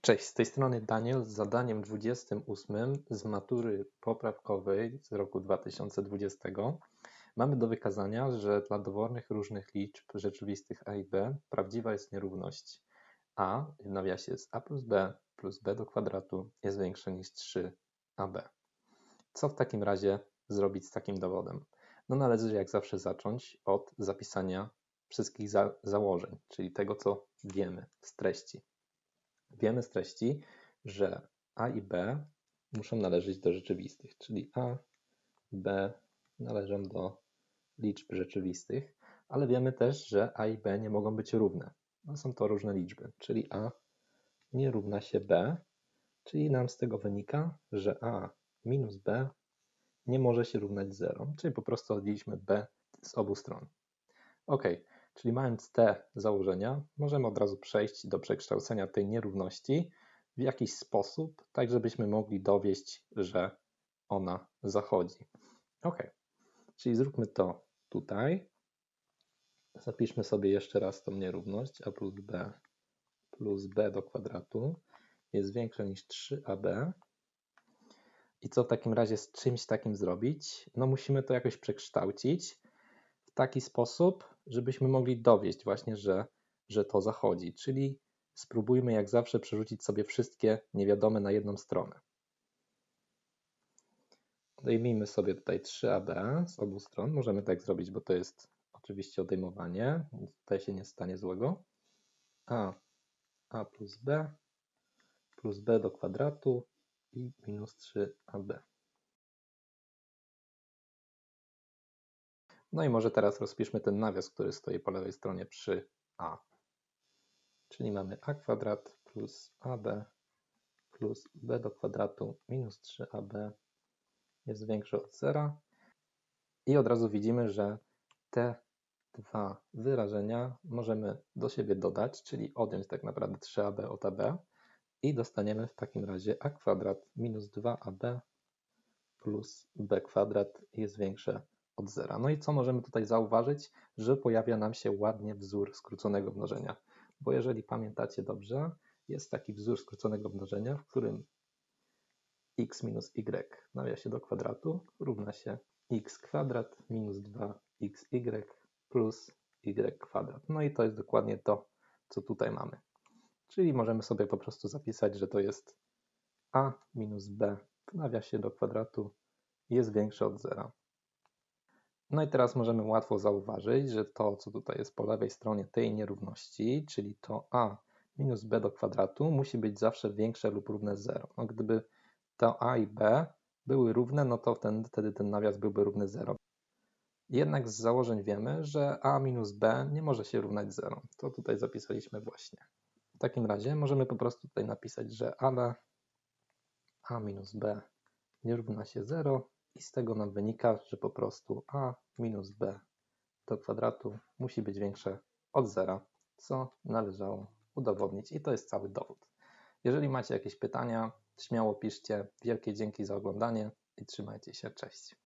Cześć, z tej strony Daniel z zadaniem 28 z matury poprawkowej z roku 2020. Mamy do wykazania, że dla dowolnych różnych liczb rzeczywistych a i b prawdziwa jest nierówność a w nawiasie jest a plus b plus b do kwadratu jest większe niż 3ab. Co w takim razie zrobić z takim dowodem? No należy jak zawsze zacząć od zapisania wszystkich za założeń, czyli tego co wiemy z treści. Wiemy z treści, że A i B muszą należeć do rzeczywistych, czyli A, B należą do liczb rzeczywistych, ale wiemy też, że A i B nie mogą być równe. No są to różne liczby, czyli A nie równa się B, czyli nam z tego wynika, że A minus B nie może się równać 0, czyli po prostu odbiliśmy B z obu stron. Ok, Czyli mając te założenia, możemy od razu przejść do przekształcenia tej nierówności w jakiś sposób, tak żebyśmy mogli dowieść, że ona zachodzi. Ok, czyli zróbmy to tutaj. Zapiszmy sobie jeszcze raz tą nierówność a plus b plus b do kwadratu jest większe niż 3ab. I co w takim razie z czymś takim zrobić? No musimy to jakoś przekształcić w taki sposób, żebyśmy mogli dowieść właśnie, że, że to zachodzi. Czyli spróbujmy jak zawsze przerzucić sobie wszystkie niewiadome na jedną stronę. Odejmijmy sobie tutaj 3AB z obu stron. Możemy tak zrobić, bo to jest oczywiście odejmowanie. Tutaj się nie stanie złego. A, A plus B plus B do kwadratu i minus 3AB. No i może teraz rozpiszmy ten nawias, który stoi po lewej stronie przy a. Czyli mamy a kwadrat plus ab plus b do kwadratu minus 3ab jest większe od zera. I od razu widzimy, że te dwa wyrażenia możemy do siebie dodać, czyli odjąć tak naprawdę 3ab od ab i dostaniemy w takim razie a kwadrat minus 2ab plus b kwadrat jest większe od zera. No i co możemy tutaj zauważyć? Że pojawia nam się ładnie wzór skróconego mnożenia. Bo jeżeli pamiętacie dobrze, jest taki wzór skróconego mnożenia, w którym x minus y nawiasie do kwadratu równa się x kwadrat minus 2xy plus y kwadrat. No i to jest dokładnie to, co tutaj mamy. Czyli możemy sobie po prostu zapisać, że to jest a minus b w nawiasie do kwadratu jest większe od zera. No i teraz możemy łatwo zauważyć, że to, co tutaj jest po lewej stronie tej nierówności, czyli to a minus b do kwadratu, musi być zawsze większe lub równe 0. No, gdyby to a i b były równe, no to ten, wtedy ten nawias byłby równy 0. Jednak z założeń wiemy, że a minus b nie może się równać 0. To tutaj zapisaliśmy właśnie. W takim razie możemy po prostu tutaj napisać, że a, a minus b nie równa się 0 i z tego nam wynika, że po prostu a minus b do kwadratu musi być większe od zera, co należało udowodnić i to jest cały dowód. Jeżeli macie jakieś pytania, śmiało piszcie. Wielkie dzięki za oglądanie i trzymajcie się. Cześć.